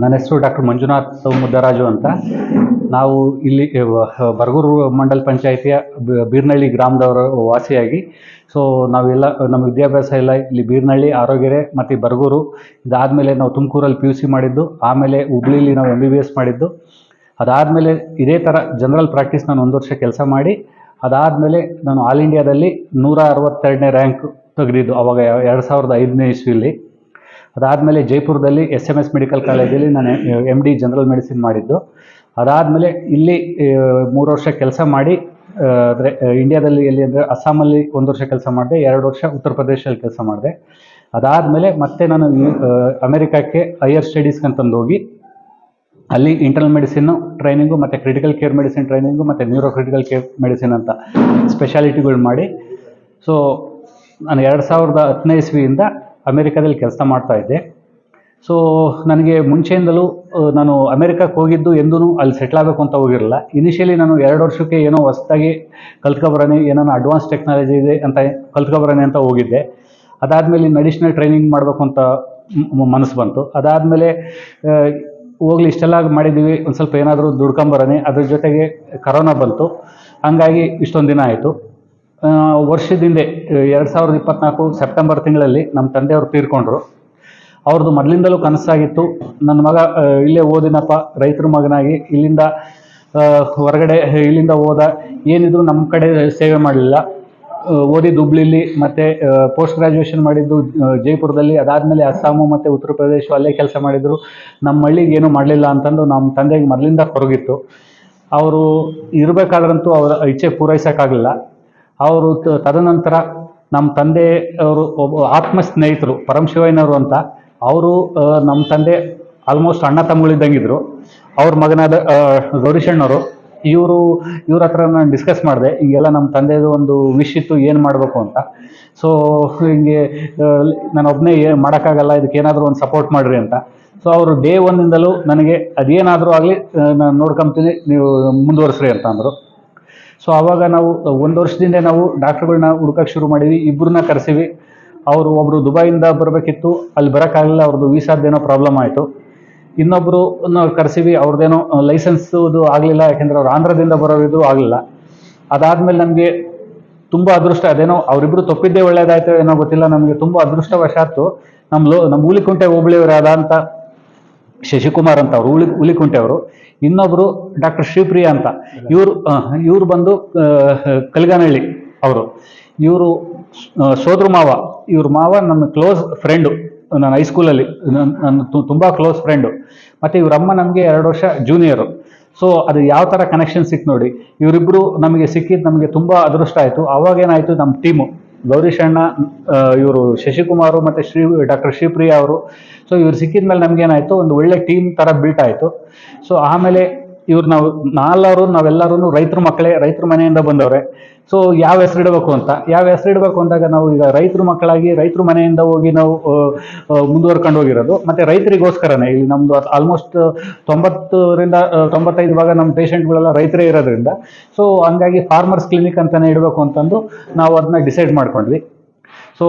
ನನ್ನ ಹೆಸರು ಡಾಕ್ಟರ್ ಮಂಜುನಾಥ್ ಮುದ್ದರಾಜು ಅಂತ. ನಾವು ಇಲ್ಲಿ ಬರಗೂರು ಮಂಡಲ್ ಪಂಚಾಯಿತಿಯ ಬೀರ್ನಳ್ಳಿ ಗ್ರಾಮದವರು ವಾಸಿಯಾಗಿ. ಸೊ ನಾವೆಲ್ಲ, ನಮ್ಮ ವಿದ್ಯಾಭ್ಯಾಸ ಎಲ್ಲ ಇಲ್ಲಿ ಬೀರ್ನಳ್ಳಿ ಆರೋಗ್ಯರೆ ಮತ್ತು ಬರಗೂರು ಇದಾದಮೇಲೆ ನಾವು ತುಮಕೂರಲ್ಲಿ ಪಿ ಯು ಸಿ ಮಾಡಿದ್ದು, ಆಮೇಲೆ ಹುಬ್ಳಿಲಿ ನಾವು ಎಂ ಬಿ ಬಿ ಎಸ್ ಮಾಡಿದ್ದು. ಅದಾದಮೇಲೆ ಇದೇ ಥರ ಜನರಲ್ ಪ್ರಾಕ್ಟೀಸ್ ನಾನು ಒಂದು ವರ್ಷ ಕೆಲಸ ಮಾಡಿ, ಅದಾದಮೇಲೆ ನಾನು ಆಲ್ ಇಂಡಿಯಾದಲ್ಲಿ ನೂರ ಅರವತ್ತೆರಡನೇ ರ್ಯಾಂಕ್ ತೆಗೆದಿದ್ದು, ಅವಾಗ ಎರಡು ಸಾವಿರದ ಐದನೇ ಇಸ್ವಿಲಿ. ಅದಾದಮೇಲೆ ಜೈಪುರದಲ್ಲಿ ಎಸ್ ಎಂ ಎಸ್ ಮೆಡಿಕಲ್ ಕಾಲೇಜಲ್ಲಿ ನಾನು ಎಂ ಡಿ ಜನರಲ್ ಮೆಡಿಸಿನ್ ಮಾಡಿದ್ದು. ಅದಾದಮೇಲೆ ಇಲ್ಲಿ ಮೂರು ವರ್ಷ ಕೆಲಸ ಮಾಡಿ ಅಂದರೆ ಇಂಡಿಯಾದಲ್ಲಿ ಎಲ್ಲಿ ಅಂದರೆ ಅಸ್ಸಾಮಲ್ಲಿ ಒಂದು ವರ್ಷ ಕೆಲಸ ಮಾಡಿದೆ, ಎರಡು ವರ್ಷ ಉತ್ತರ ಪ್ರದೇಶದಲ್ಲಿ ಕೆಲಸ ಮಾಡಿದೆ. ಅದಾದಮೇಲೆ ಮತ್ತೆ ನಾನು ಅಮೆರಿಕಕ್ಕೆ ಹೈಯರ್ ಸ್ಟಡೀಸ್ಗೆ ಅಂತಂದು ಹೋಗಿ ಅಲ್ಲಿ ಇಂಟರ್ನಲ್ ಮೆಡಿಸಿನ್ನು ಟ್ರೈನಿಂಗು ಮತ್ತು ಕ್ರಿಟಿಕಲ್ ಕೇರ್ ಮೆಡಿಸಿನ್ ಟ್ರೈನಿಂಗು ಮತ್ತು ನ್ಯೂರೋ ಕ್ರಿಟಿಕಲ್ ಕೇರ್ ಮೆಡಿಸಿನ್ ಅಂತ ಸ್ಪೆಷಾಲಿಟಿಗಳು ಮಾಡಿ. ಸೊ ನಾನು ಎರಡು ಸಾವಿರದ ಹತ್ತನೇ ಇಸ್ವಿಯಿಂದ ಅಮೇರಿಕಾದಲ್ಲಿ ಕೆಲಸ ಮಾಡ್ತಾ ಇದ್ದೆ. ಸೊ ನನಗೆ ಮುಂಚೆಯಿಂದಲೂ ನಾನು ಅಮೆರಿಕಕ್ಕೆ ಹೋಗಿದ್ದು ಎಂದೂ ಅಲ್ಲಿ ಸೆಟ್ಲ್ ಆಗಬೇಕು ಅಂತ ಹೋಗಿರಲಿಲ್ಲ. ಇನಿಷಿಯಲಿ ನಾನು ಎರಡು ವರ್ಷಕ್ಕೆ ಏನೋ ಹೊಸದಾಗಿ ಕಲ್ತ್ಕೊಬರೋಣ ಏನೋ ಅಡ್ವಾನ್ಸ್ ಟೆಕ್ನಾಲಜಿ ಇದೆ ಅಂತ ಕಲ್ತ್ಕೊಬರೋಣ ಅಂತ ಹೋಗಿದ್ದೆ. ಅದಾದಮೇಲೆ ಇನ್ನು ಅಡಿಷ್ನಲ್ ಟ್ರೈನಿಂಗ್ ಮಾಡಬೇಕು ಅಂತ ಮನಸ್ಸು ಬಂತು. ಅದಾದಮೇಲೆ ಹೋಗ್ಲಿ, ಇಷ್ಟೆಲ್ಲ ಮಾಡಿದ್ದೀವಿ, ಒಂದು ಸ್ವಲ್ಪ ಏನಾದರೂ ದುಡ್ಕೊಂಬರೋಣ ಅದ್ರ ಜೊತೆಗೆ ಕರೋನಾ ಬಂತು. ಹಂಗಾಗಿ ಇಷ್ಟೊಂದು ದಿನ ಆಯಿತು. ವರ್ಷದಿಂದ ಎರಡು ಸಾವಿರದ ಇಪ್ಪತ್ನಾಲ್ಕು ಸೆಪ್ಟೆಂಬರ್ ತಿಂಗಳಲ್ಲಿ ನಮ್ಮ ತಂದೆಯವರು ತೀರ್ಕೊಂಡ್ರು. ಅವ್ರದ್ದು ಮೊದಲಿಂದಲೂ ಕನಸಾಗಿತ್ತು. ನನ್ನ ಮಗ ಇಲ್ಲೇ ಓದಿನಪ್ಪ, ರೈತರ ಮಗನಾಗಿ, ಇಲ್ಲಿಂದ ಹೊರಗಡೆ, ಇಲ್ಲಿಂದ ಹೋದ, ಏನಿದ್ರು ನಮ್ಮ ಕಡೆ ಸೇವೆ ಮಾಡಲಿಲ್ಲ. ಓದಿದ್ದು ಹುಬ್ಳಿಲಿ ಮತ್ತು ಪೋಸ್ಟ್ ಗ್ರ್ಯಾಜುಯೇಷನ್ ಮಾಡಿದ್ದು ಜೈಪುರದಲ್ಲಿ, ಅದಾದಮೇಲೆ ಅಸ್ಸಾಮು, ಮತ್ತು ಉತ್ತರ ಪ್ರದೇಶ, ಅಲ್ಲೇ ಕೆಲಸ ಮಾಡಿದರು. ನಮ್ಮ ಹಳ್ಳಿಗೆ ಏನೂ ಮಾಡಲಿಲ್ಲ ಅಂತಂದು ನಮ್ಮ ತಂದೆಗೆ ಮೊದಲಿಂದ ಹೊರಗಿತ್ತು ಅವರು ಇರಬೇಕಾದ್ರಂತೂ ಅವರ ಇಚ್ಛೆ ಪೂರೈಸೋಕ್ಕಾಗಲಿಲ್ಲ. ಅವರು ತದನಂತರ ನಮ್ಮ ತಂದೆ ಅವರು ಒಬ್ಬ ಆತ್ಮ ಸ್ನೇಹಿತರು ಪರಮಶಿವಯ್ಯನವರು ಅಂತ, ಅವರು ನಮ್ಮ ತಂದೆ ಆಲ್ಮೋಸ್ಟ್ ಅಣ್ಣ ತಮ್ಮಗಳಿದ್ದಂಗಿದ್ರು. ಅವ್ರ ಮಗನಾದ ಗೌರಿಶಣ್ಣವರು, ಇವರು, ಇವ್ರ ಹತ್ರ ನಾನು ಡಿಸ್ಕಸ್ ಮಾಡಿದೆ, ಹಿಂಗೆಲ್ಲ ನಮ್ಮ ತಂದೆದು ಒಂದು ವಿಶ್ ಇತ್ತು, ಏನು ಮಾಡಬೇಕು ಅಂತ. ಸೊ ಹಿಂಗೆ ನಾನು ಒಬ್ಬನೇ ಏನು ಮಾಡೋಕ್ಕಾಗಲ್ಲ, ಇದಕ್ಕೆ ಏನಾದರೂ ಒಂದು ಸಪೋರ್ಟ್ ಮಾಡಿರಿ ಅಂತ. ಸೊ ಅವರು ಡೇ ಒಂದಿಂದಲೂ ನನಗೆ ಅದೇನಾದರೂ ಆಗಲಿ ನಾನು ನೋಡ್ಕೊಂತೀನಿ, ನೀವು ಮುಂದುವರಿಸ್ರಿ ಅಂತ ಅಂದರು. ಸೊ ಆವಾಗ ನಾವು, ಒಂದು ವರ್ಷದಿಂದ ನಾವು ಡಾಕ್ಟ್ರುಗಳನ್ನ ಹುಡುಕಕ್ಕೆ ಶುರು ಮಾಡಿದ್ವಿ ಇಬ್ಬರನ್ನ ಕರೆಸಿವಿ ಅವರು ಒಬ್ಬರು ದುಬೈಯಿಂದ ಬರಬೇಕಿತ್ತು, ಅಲ್ಲಿ ಬರೋಕ್ಕಾಗಲಿಲ್ಲ ಅವ್ರದ್ದು ವೀಸಾದ್ದೇನೋ ಪ್ರಾಬ್ಲಮ್ ಆಯಿತು. ಇನ್ನೊಬ್ಬರು ಕರೆಸಿವಿ ಅವ್ರದ್ದೇನೋ ಲೈಸೆನ್ಸ್ದು ಆಗಲಿಲ್ಲ, ಯಾಕೆಂದರೆ ಅವ್ರು ಆಂಧ್ರದಿಂದ ಬರೋದು ಆಗಲಿಲ್ಲ. ಅದಾದಮೇಲೆ ನಮಗೆ ತುಂಬ ಅದೃಷ್ಟ, ಅದೇನೋ ಅವರಿಬ್ಬರು ತಪ್ಪಿದ್ದೇ ಒಳ್ಳೇದಾಯ್ತು ಏನೋ ಗೊತ್ತಿಲ್ಲ, ನಮಗೆ ತುಂಬ ಅದೃಷ್ಟವಶಾತ್ತು ನಮ್ಮ ಲೋ ನಮ್ಮ ಹುಲಿಕುಂಟೆ ಹೋಬಳಿಯವರು ಅಂತ ಶಶಿಕುಮಾರ್ ಅಂತ ಅವರು ಉಳಿ ಹುಲಿಕುಂಟೆ ಅವರು ಇನ್ನೊಬ್ಬರು ಡಾಕ್ಟರ್ ಶ್ರೀಪ್ರಿಯಾ ಅಂತ. ಇವರು ಇವರು ಬಂದು ಕಲ್ಗಾನಹಳ್ಳಿ ಅವರು. ಇವರು ಸೋದ್ರ ಮಾವ. ಇವ್ರ ಮಾವ ನನ್ನ ಕ್ಲೋಸ್ ಫ್ರೆಂಡು. ನನ್ನ ಹೈಸ್ಕೂಲಲ್ಲಿ ನನ್ನ ತುಂಬ ಕ್ಲೋಸ್ ಫ್ರೆಂಡು. ಮತ್ತು ಇವರಮ್ಮ ನಮಗೆ ಎರಡು ವರ್ಷ ಜೂನಿಯರು ಸೊ ಅದು ಯಾವ ಥರ ಕನೆಕ್ಷನ್ ಸಿಕ್ತು ನೋಡಿ. ಇವರಿಬ್ಬರು ನಮಗೆ ಸಿಕ್ಕಿದ್ದು ನಮಗೆ ತುಂಬ ಅದೃಷ್ಟ ಆಯಿತು. ಅವಾಗೇನಾಯಿತು ನಮ್ಮ ಟೀಮು ಗೌರೀಶ್ ಅಣ್ಣ ಇವರು ಶಶಿಕುಮಾರ್ ಮತ್ತು ಶ್ರೀ, ಡಾಕ್ಟರ್ ಶ್ರೀಪ್ರಿಯಾ ಅವರು. ಸೊ ಇವರು ಸಿಕ್ಕಿದ ಮೇಲೆ ನಮಗೇನಾಯಿತು, ಒಂದು ಒಳ್ಳೆ ಟೀಮ್ ಥರ ಬಿಲ್ಟ್ ಆಯಿತು. ಸೊ ಆಮೇಲೆ ಇವ್ರು ನಾವು ನಾಲ್ವರು ನಾವೆಲ್ಲರೂ ರೈತರ ಮಕ್ಕಳೇ ರೈತರ ಮನೆಯಿಂದ ಬಂದವ್ರೆ. ಸೊ ಯಾವ ಹೆಸರು ಇಡಬೇಕು ಅಂತ? ಯಾವ ಹೆಸರು ಇಡಬೇಕು ಅಂದಾಗ ನಾವು ಈಗ ರೈತರ ಮಕ್ಕಳಾಗಿ ರೈತರ ಮನೆಯಿಂದ ಹೋಗಿ ನಾವು ಮುಂದುವರ್ಕೊಂಡು ಹೋಗಿರೋದು. ಮತ್ತೆ ರೈತರಿಗೋಸ್ಕರನೇ, ಇಲ್ಲಿ ನಮ್ಮದು ಆಲ್ಮೋಸ್ಟ್ ತೊಂಬತ್ತರಿಂದ ತೊಂಬತ್ತೈದು ಭಾಗ ನಮ್ಮ ಪೇಷಂಟ್ಗಳೆಲ್ಲ ರೈತರೇ ಇರೋದ್ರಿಂದ. ಸೊ ಹಂಗಾಗಿ ಫಾರ್ಮರ್ಸ್ ಕ್ಲಿನಿಕ್ ಅಂತಲೇ ಇಡಬೇಕು ಅಂತಂದು ನಾವು ಅದನ್ನ ಡಿಸೈಡ್ ಮಾಡ್ಕೊಂಡ್ವಿ. ಸೊ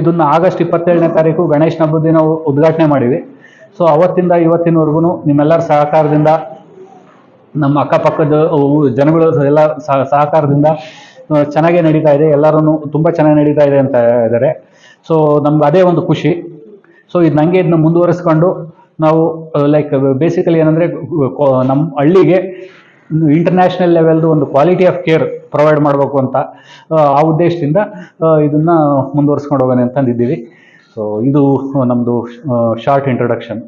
ಇದನ್ನ ಆಗಸ್ಟ್ ಇಪ್ಪತ್ತೇಳನೇ ತಾರೀಕು ಗಣೇಶನ ಹಬ್ಬದ ದಿನ ಉದ್ಘಾಟನೆ ಮಾಡಿವಿ. ಸೊ ಅವತ್ತಿಂದ ಇವತ್ತಿನವರೆಗೂ ನಿಮ್ಮೆಲ್ಲರ ಸಹಕಾರದಿಂದ ನಮ್ಮ ಅಕ್ಕಪಕ್ಕದ ಜನಗಳು ಎಲ್ಲ ಸಹ- ಸಹಕಾರದಿಂದ ಚೆನ್ನಾಗೇ ನಡೀತಾ ಇದೆ. ಎಲ್ಲರೂ ತುಂಬ ಚೆನ್ನಾಗಿ ನಡೀತಾ ಇದೆ ಅಂತ ಇದ್ದಾರೆ ಸೊ ನಮ್ಗೆ ಅದೇ ಒಂದು ಖುಷಿ. ಸೊ ಇದು ನನಗೆ ಇದನ್ನ ಮುಂದುವರಿಸ್ಕೊಂಡು ನಾವು ಲೈಕ್ ಬೇಸಿಕಲಿ ಏನಂದರೆ ನಮ್ಮ ಹಳ್ಳಿಗೆ ಇಂಟರ್ನ್ಯಾಷನಲ್ ಲೆವೆಲ್ದು ಒಂದು ಕ್ವಾಲಿಟಿ ಆಫ್ ಕೇರ್ ಪ್ರೊವೈಡ್ ಮಾಡಬೇಕು ಅಂತ ಆ, ಉದ್ದೇಶದಿಂದ ಇದನ್ನ ಮುಂದುವರಿಸ್ಕೊಂಡು ಹೋಗೋಣ ಅಂತಂದಿದ್ದೀವಿ ಸೊ ಇದು ನಮ್ಮದು ಶಾರ್ಟ್ ಇಂಟ್ರೊಡಕ್ಷನ್